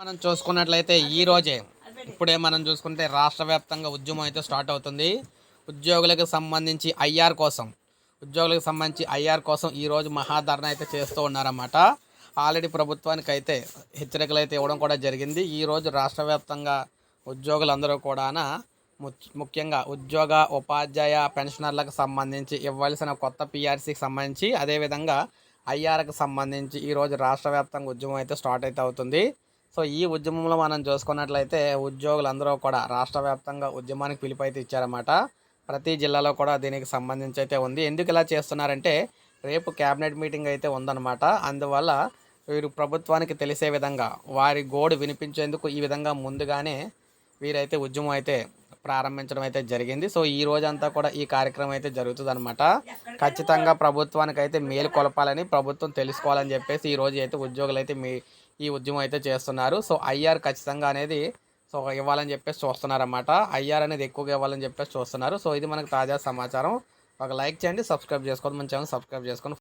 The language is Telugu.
మనం చూసుకున్నట్లయితే ఈ రోజే ఇప్పుడే మనం చూసుకుంటే రాష్ట్ర వ్యాప్తంగా ఉద్యమం అయితే స్టార్ట్ అవుతుంది. ఉద్యోగులకు సంబంధించి ఐఆర్ కోసం ఉద్యోగులకు సంబంధించి ఐఆర్ కోసం ఈ రోజు మహాధరణ అయితే చేస్తూ ఉన్నారన్నమాట. ఆల్రెడీ ప్రభుత్వానికి అయితే హెచ్చరికలు అయితే ఇవ్వడం కూడా జరిగింది. ఈరోజు రాష్ట్ర వ్యాప్తంగా ఉద్యోగులందరూ కూడా ముఖ్యంగా ఉద్యోగ ఉపాధ్యాయ పెన్షనర్లకు సంబంధించి ఇవ్వాల్సిన కొత్త పిఆర్సీకి సంబంధించి అదేవిధంగా ఐఆర్కి సంబంధించి ఈరోజు రాష్ట్ర వ్యాప్తంగా ఉద్యమం అయితే స్టార్ట్ అయితే అవుతుంది. సో ఈ ఉద్యమంలో మనం చూసుకున్నట్లయితే ఉద్యోగులందరూ కూడా రాష్ట్ర వ్యాప్తంగా ఉద్యమానికి పిలుపు అయితే ఇచ్చారన్నమాట. ప్రతి జిల్లాలో కూడా దీనికి సంబంధించి అయితే ఉంది. ఎందుకు ఇలా చేస్తున్నారంటే రేపు క్యాబినెట్ మీటింగ్ అయితే ఉందన్నమాట. అందువల్ల వీరు ప్రభుత్వానికి తెలిసే విధంగా వారి గోడు వినిపించేందుకు ఈ విధంగా ముందుగానే వీరైతే ఉద్యమం అయితే ప్రారంభించడం అయితే జరిగింది. సో ఈ రోజంతా కూడా ఈ కార్యక్రమం అయితే జరుగుతుంది అనమాట ఖచ్చితంగా ప్రభుత్వానికి అయితే మేలు కొలపాలని ప్రభుత్వం తెలుసుకోవాలని చెప్పేసి ఈ రోజు అయితే ఉద్యోగులు అయితే మీ ఈ ఉద్యమం అయితే చేస్తున్నారు. సో ఐఆర్ ఖచ్చితంగా అనేది సో ఇవ్వాలని చెప్పేసి చూస్తున్నారన్నమాట. ఐఆర్ అనేది ఎక్కువగా ఇవ్వాలని చెప్పేసి చూస్తున్నారు. సో ఇది మనకు తాజా సమాచారం. ఒక లైక్ చేయండి సబ్స్క్రైబ్ చేసుకోండి. మన ఛానల్ సబ్స్క్రైబ్ చేసుకొని